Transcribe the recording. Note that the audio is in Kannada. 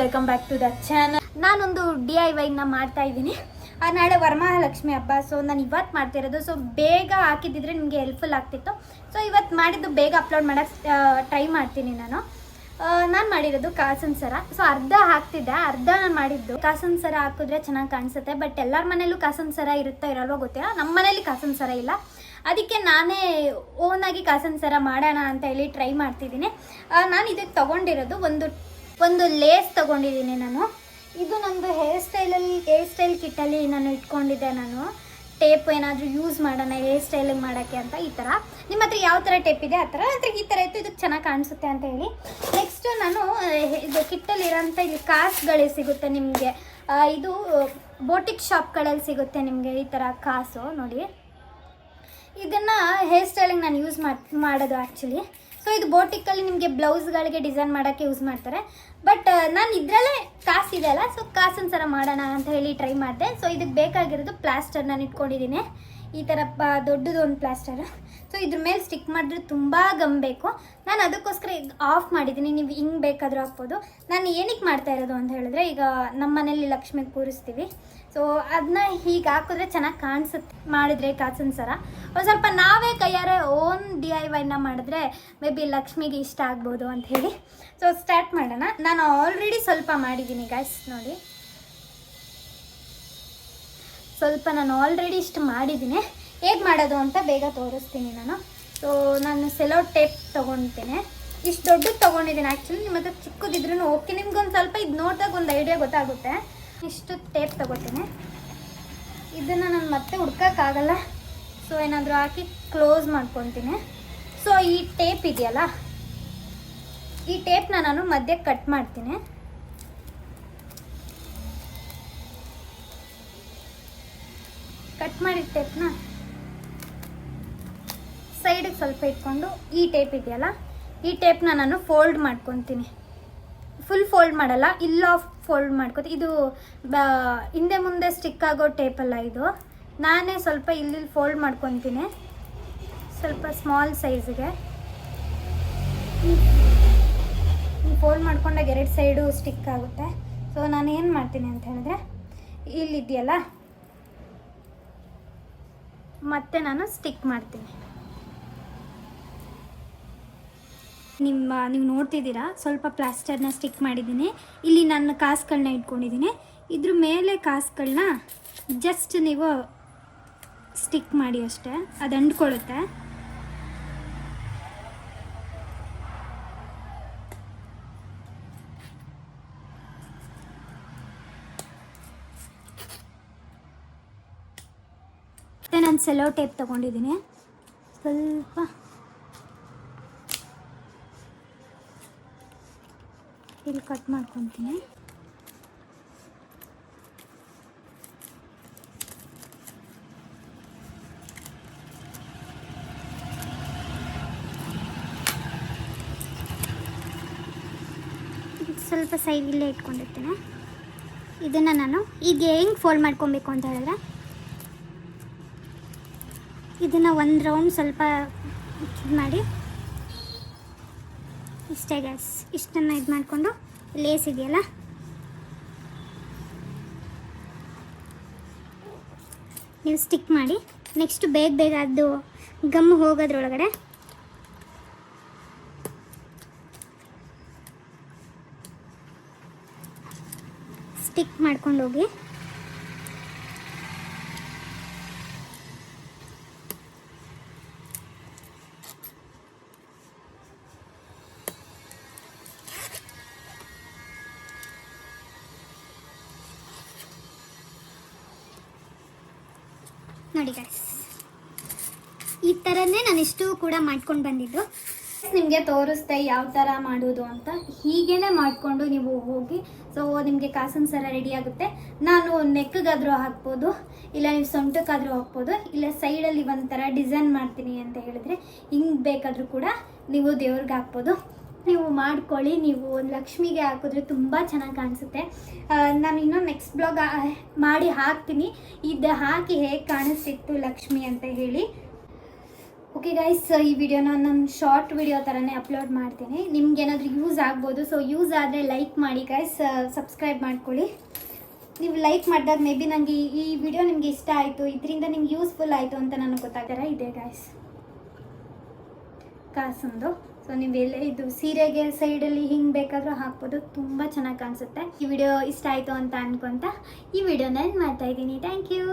Welcome back to the channel ನಾನೊಂದು ಡಿ ಐ ವೈನ ಮಾಡ್ತಾ ಇದ್ದೀನಿ. ನಾಳೆ ವರಮಹಾಲಕ್ಷ್ಮಿ ಹಬ್ಬ ಸೊ ನಾನು ಇವತ್ತು ಮಾಡ್ತಿರೋದು ಸೊ ಬೇಗ ಹಾಕಿದ್ದಿದ್ರೆ ನಿಮಗೆ ಹೆಲ್ಪ್ಫುಲ್ ಆಗ್ತಿತ್ತು. ಸೊ ಇವತ್ತು ಮಾಡಿದ್ದು ಬೇಗ ಅಪ್ಲೋಡ್ ಮಾಡೋಕ್ಕೆ ಟ್ರೈ ಮಾಡ್ತೀನಿ ನಾನು. ನಾನು ಮಾಡಿರೋದು ಕಾಸನ್ ಸರ. ಸೊ ಅರ್ಧ ಹಾಕ್ತಿದ್ದೆ, ಅರ್ಧ ನಾನು ಮಾಡಿದ್ದು. ಕಾಸನ್ ಸರ ಹಾಕಿದ್ರೆ ಚೆನ್ನಾಗಿ ಕಾಣಿಸುತ್ತೆ ಬಟ್ ಎಲ್ಲರ ಮನೇಲೂ ಕಾಸನ್ ಸರ ಇರುತ್ತೋ ಇರಲ್ವೋ ಗೊತ್ತಿಲ್ಲ. ನಮ್ಮ ಮನೇಲಿ ಕಾಸನ್ ಸರ ಇಲ್ಲ. ಅದಕ್ಕೆ ನಾನೇ ಓನಾಗಿ ಕಾಸನ್ ಸರ ಮಾಡೋಣ ಅಂತ ಹೇಳಿ ಟ್ರೈ ಮಾಡ್ತಿದ್ದೀನಿ. ನಾನು ಇದಕ್ಕೆ ತೊಗೊಂಡಿರೋದು ಒಂದು ಒಂದು ಲೇಸ್ ತಗೊಂಡಿದ್ದೀನಿ ನಾನು. ಇದು ನಂದು ಹೇರ್ ಸ್ಟೈಲಲ್ಲಿ ಹೇರ್ ಸ್ಟೈಲ್ ಕಿಟ್ಟಲ್ಲಿ ನಾನು ಇಟ್ಕೊಂಡಿದ್ದೆ ನಾನು. ಟೇಪ್ ಏನಾದರೂ ಯೂಸ್ ಮಾಡೋಣ ಹೇರ್ ಸ್ಟೈಲಿಂಗ್ ಮಾಡೋಕ್ಕೆ ಅಂತ ಈ ಥರ. ನಿಮ್ಮ ಹತ್ರ ಯಾವ ಥರ ಟೇಪ್ ಇದೆ ಆ ಥರ? ಹತ್ರ ಈ ಥರ ಇತ್ತು, ಇದಕ್ಕೆ ಚೆನ್ನಾಗಿ ಕಾಣಿಸುತ್ತೆ ಅಂತ ಹೇಳಿ. ನೆಕ್ಸ್ಟ್ ನಾನು ಇದು ಕಿಟ್ಟಲ್ಲಿರೋಂಥ ಇಲ್ಲಿ ಕಾಸುಗಳೇ ಸಿಗುತ್ತೆ ನಿಮಗೆ. ಇದು ಬೋಟಿಕ್ ಶಾಪ್ಗಳಲ್ಲಿ ಸಿಗುತ್ತೆ ನಿಮಗೆ ಈ ಥರ ಕಾಸು ನೋಡಿ. ಇದನ್ನು ಹೇರ್ ಸ್ಟೈಲಿಂಗ್ ನಾನು ಯೂಸ್ ಮಾಡಿ, ಮಾಡೋದು ಆ್ಯಕ್ಚುಲಿ ಸೊ ಇದು ಬೋಟಿಕ್ಕಲ್ಲಿ ನಿಮಗೆ ಬ್ಲೌಸ್ಗಳಿಗೆ ಡಿಸೈನ್ ಮಾಡೋಕ್ಕೆ ಯೂಸ್ ಮಾಡ್ತಾರೆ. ಬಟ್ ನಾನು ಇದರಲ್ಲೇ ಕಾಸು ಇದೆಯಲ್ಲ ಸೊ ಕಾಸಿನ ಸರ ಮಾಡೋಣ ಅಂತ ಹೇಳಿ ಟ್ರೈ ಮಾಡಿದೆ. ಸೊ ಇದಕ್ಕೆ ಬೇಕಾಗಿರೋದು ಪ್ಲಾಸ್ಟರ್ ನಾನು ಇಟ್ಕೊಂಡಿದ್ದೀನಿ. ಈ ಥರ ಪ, ದೊಡ್ಡದು ಒಂದು ಪ್ಲಾಸ್ಟರ್ ಸೊ ಇದ್ರ ಮೇಲೆ ಸ್ಟಿಕ್ ಮಾಡಿದ್ರೆ ತುಂಬ ಗಮ್ ಬೇಕು. ನಾನು ಅದಕ್ಕೋಸ್ಕರ ಈಗ ಆಫ್ ಮಾಡಿದ್ದೀನಿ ನೀವು ಹಿಂಗೆ ಬೇಕಾದರೂ ಹಾಕ್ಬೋದು. ನಾನು ಏನಕ್ಕೆ ಮಾಡ್ತಾ ಇರೋದು ಅಂತ ಹೇಳಿದ್ರೆ, ಈಗ ನಮ್ಮ ಮನೇಲಿ ಲಕ್ಷ್ಮಿಗೆ ಕೂರಿಸ್ತೀವಿ. ಸೊ ಅದನ್ನ ಹೀಗೆ ಹಾಕಿದ್ರೆ ಚೆನ್ನಾಗಿ ಕಾಣಿಸುತ್ತೆ. ಮಾಡಿದ್ರೆ ಕಾಸನ್ ಸರ. ಒಂದು ಸ್ವಲ್ಪ ನಾವೇ ಕೈಯಾರೆ ಓನ್ ಡಿ ಐ ವೈನ ಮಾಡಿದ್ರೆ ಮೇ ಬಿ ಲಕ್ಷ್ಮಿಗೆ ಇಷ್ಟ ಆಗ್ಬೋದು ಅಂತ ಹೇಳಿ. ಸೊ ಸ್ಟಾರ್ಟ್ ಮಾಡೋಣ. ನಾನು ಆಲ್ರೆಡಿ ಸ್ವಲ್ಪ ಮಾಡಿದ್ದೀನಿ ಗಾಯ್ಸ್ ನೋಡಿ. ಸ್ವಲ್ಪ ನಾನು ಆಲ್ರೆಡಿ ಇಷ್ಟು ಮಾಡಿದ್ದೀನಿ. ಹೇಗೆ ಮಾಡೋದು ಅಂತ ಬೇಗ ತೋರಿಸ್ತೀನಿ ನಾನು. ಸೊ ನಾನು ಸೆಲೋ ಟೇಪ್ ತೊಗೊತೀನಿ. ಇಷ್ಟು ದೊಡ್ಡದು ತೊಗೊಂಡಿದ್ದೀನಿ ಆ್ಯಕ್ಚುಲಿ ನಿಮ್ಮ ಹತ್ರ ಚಿಕ್ಕದಿದ್ರೂ ಓಕೆ ನಿಮ್ಗೊಂದು ಸ್ವಲ್ಪ ಇದು ನೋಡಿದಾಗ ಒಂದು ಐಡಿಯಾ ಗೊತ್ತಾಗುತ್ತೆ. ಇಷ್ಟು ಟೇಪ್ ತೊಗೋತೀನಿ ಇದನ್ನು ನಾನು ಮತ್ತೆ ಹುಡ್ಕೋಕ್ಕಾಗಲ್ಲ. ಸೊ ಏನಾದರೂ ಹಾಕಿ ಕ್ಲೋಸ್ ಮಾಡ್ಕೊತೀನಿ. ಸೊ ಈ ಟೇಪ್ ಇದೆಯಲ್ಲ? ಈ ಟೇಪ್ನ ನಾನು ಮಧ್ಯೆ ಕಟ್ ಮಾಡ್ತೀನಿ. ಕಟ್ ಮಾಡಿದ ಟೇಪ್ನ ಸೈಡಿಗೆ ಸ್ವಲ್ಪ ಇಟ್ಕೊಂಡು ಈ ಟೇಪ್ ಇದೆಯಲ್ಲ, ಈ ಟೇಪ್ನ ನಾನು ಫೋಲ್ಡ್ ಮಾಡ್ಕೊತೀನಿ. ಫುಲ್ ಫೋಲ್ಡ್ ಮಾಡಲ್ಲ, ಇಲ್ಲ ಫೋಲ್ಡ್ ಮಾಡ್ಕೊತೀನಿ. ಇದು ಹಿಂದೆ ಮುಂದೆ ಸ್ಟಿಕ್ ಆಗೋ ಟೇಪಲ್ಲ ಇದು. ನಾನೇ ಸ್ವಲ್ಪ ಇಲ್ಲಿ ಫೋಲ್ಡ್ ಮಾಡ್ಕೊತೀನಿ. ಸ್ವಲ್ಪ ಸ್ಮಾಲ್ ಸೈಜ್ಗೆ ಫೋಲ್ಡ್ ಮಾಡ್ಕೊಂಡಾಗ ಎರಡು ಸೈಡು ಸ್ಟಿಕ್ ಆಗುತ್ತೆ. ಸೊ ನಾನು ಏನು ಮಾಡ್ತೀನಿ ಅಂತ ಹೇಳಿದ್ರೆ, ಇಲ್ಲಿದೆಯಲ್ಲ ಮತ್ತೆ ನಾನು ಸ್ಟಿಕ್ ಮಾಡ್ತೀನಿ. ನಿಮ್ಮ, ನೀವು ನೋಡ್ತಿದ್ದೀರಾ? ಸ್ವಲ್ಪ ಪ್ಲಾಸ್ಟರ್ನ ಸ್ಟಿಕ್ ಮಾಡಿದ್ದೀನಿ. ಇಲ್ಲಿ ನನ್ನ ಕಾಸುಗಳನ್ನ ಇಟ್ಕೊಂಡಿದ್ದೀನಿ. ಇದ್ರ ಮೇಲೆ ಕಾಸುಗಳನ್ನ ಜಸ್ಟ್ ನೀವು ಸ್ಟಿಕ್ ಮಾಡಿ ಅಷ್ಟೇ. ಅದು ಅಂಟ್ಕೊಳ್ಳುತ್ತೆ. ನಾನು ಸೆಲೋ ಟೇಪ್ ತೊಗೊಂಡಿದ್ದೀನಿ. ಸ್ವಲ್ಪ ಇಲ್ಲಿ ಕಟ್ ಮಾಡ್ಕೊತೀನಿ. ಸ್ವಲ್ಪ ಸೈಡಲ್ಲೇ ಇಟ್ಕೊಂಡಿರ್ತೀನಿ. ಇದನ್ನು ನಾನು ಈಗ ಹೆಂಗೆ ಫೋಲ್ಡ್ ಮಾಡ್ಕೊಬೇಕು ಅಂತ ಹೇಳಿದ್ರೆ ಇದನ್ನು ಒಂದು ರೌಂಡ್ ಸ್ವಲ್ಪ ಇದು ಮಾಡಿ. ಇಷ್ಟೇ ಗ್ಯಾಸ್ ಇಷ್ಟನ್ನು ಇದು ಮಾಡಿಕೊಂಡು ಲೇಸ್ ಇದೆಯಲ್ಲ? ನೀವು ಸ್ಟಿಕ್ ಮಾಡಿ. ನೆಕ್ಸ್ಟ್ ಬೇಗ ಬೇಗ ಅದು ಗಮ್ ಹೋಗೋದ್ರೊಳಗಡೆ. ಸ್ಟಿಕ್ ಮಾಡ್ಕೊಂಡು ಹೋಗಿ. ನೋಡಿ ಗೈಸ್ ಈ ಥರನೇ ನಾನು ಇಷ್ಟು ಕೂಡ ಮಾಡ್ಕೊಂಡು ಬಂದಿದ್ದು. ನಿಮಗೆ ತೋರಿಸ್ದೆ ಯಾವ ಥರ ಮಾಡೋದು ಅಂತ. ಹೀಗೇನೆ ಮಾಡಿಕೊಂಡು ನೀವು ಹೋಗಿ ಸೊ ನಿಮಗೆ ಕಾಸನ್ ಸರ ರೆಡಿ ಆಗುತ್ತೆ. ನಾನು ನೆಕ್ಗಾದರೂ ಹಾಕ್ಬೋದು, ಇಲ್ಲ ನೀವು ಸೊಂಟಕ್ಕಾದರೂ ಹಾಕ್ಬೋದು, ಇಲ್ಲ ಸೈಡಲ್ಲಿ ಒಂಥರ ಡಿಸೈನ್ ಮಾಡ್ತೀನಿ ಅಂತ ಹೇಳಿದ್ರೆ, ಹಿಂಗೆ ಬೇಕಾದರೂ ಕೂಡ ನೀವು ದೇವ್ರಿಗೆ ಹಾಕ್ಬೋದು. ನೀವು ಮಾಡ್ಕೊಳ್ಳಿ, ನೀವು ಲಕ್ಷ್ಮಿಗೆ ಹಾಕಿದ್ರೆ ತುಂಬ ಚೆನ್ನಾಗಿ ಕಾಣಿಸುತ್ತೆ. ನಾನು ಇನ್ನೂ ನೆಕ್ಸ್ಟ್ ಬ್ಲಾಗ್ ಮಾಡಿ ಹಾಕ್ತೀನಿ. ಇದು ಹಾಕಿ ಹೇಗೆ ಕಾಣಿಸ್ತಿತ್ತು ಲಕ್ಷ್ಮಿ ಅಂತ ಹೇಳಿ. ಓಕೆ ಗೈಸ್ ಈ ವಿಡಿಯೋನ ನಾನು ಶಾರ್ಟ್ ವಿಡಿಯೋ ಥರನೇ ಅಪ್ಲೋಡ್ ಮಾಡ್ತೀನಿ. ನಿಮ್ಗೆ ಏನಾದರೂ ಯೂಸ್ ಆಗ್ಬೋದು ಸೊ ಯೂಸ್ ಆದರೆ ಲೈಕ್ ಮಾಡಿ ಗೈಸ್ ಸಬ್ಸ್ಕ್ರೈಬ್ ಮಾಡ್ಕೊಳ್ಳಿ. ನೀವು ಲೈಕ್ ಮಾಡಿದಾಗ ಮೇ ಬಿ ನನಗೆ ಈ ವಿಡಿಯೋ ನಿಮಗೆ ಇಷ್ಟ ಆಯಿತು, ಇದರಿಂದ ನಿಮ್ಗೆ ಯೂಸ್ಫುಲ್ ಆಯಿತು ಅಂತ ನನಗೆ ಗೊತ್ತಾಗ್ತಾರೆ. ಇದೆ ಗಾಯ್ಸ್ ಕಾಸಂದು. ಸೊ ನೀವೆಲ್ಲ ಇದು ಸೀರೆಗೆ ಸೈಡಲ್ಲಿ ಹಿಂಗೆ ಬೇಕಾದರೂ ಹಾಕ್ಬೋದು. ತುಂಬ ಚೆನ್ನಾಗಿ ಕಾಣಿಸುತ್ತೆ. ಈ ವಿಡಿಯೋ ಇಷ್ಟ ಆಯಿತು ಅಂತ ಅನ್ಕೊಂತ ಈ ವಿಡಿಯೋನ ಮಾಡ್ತಾ ಇದ್ದೀನಿ. Thank you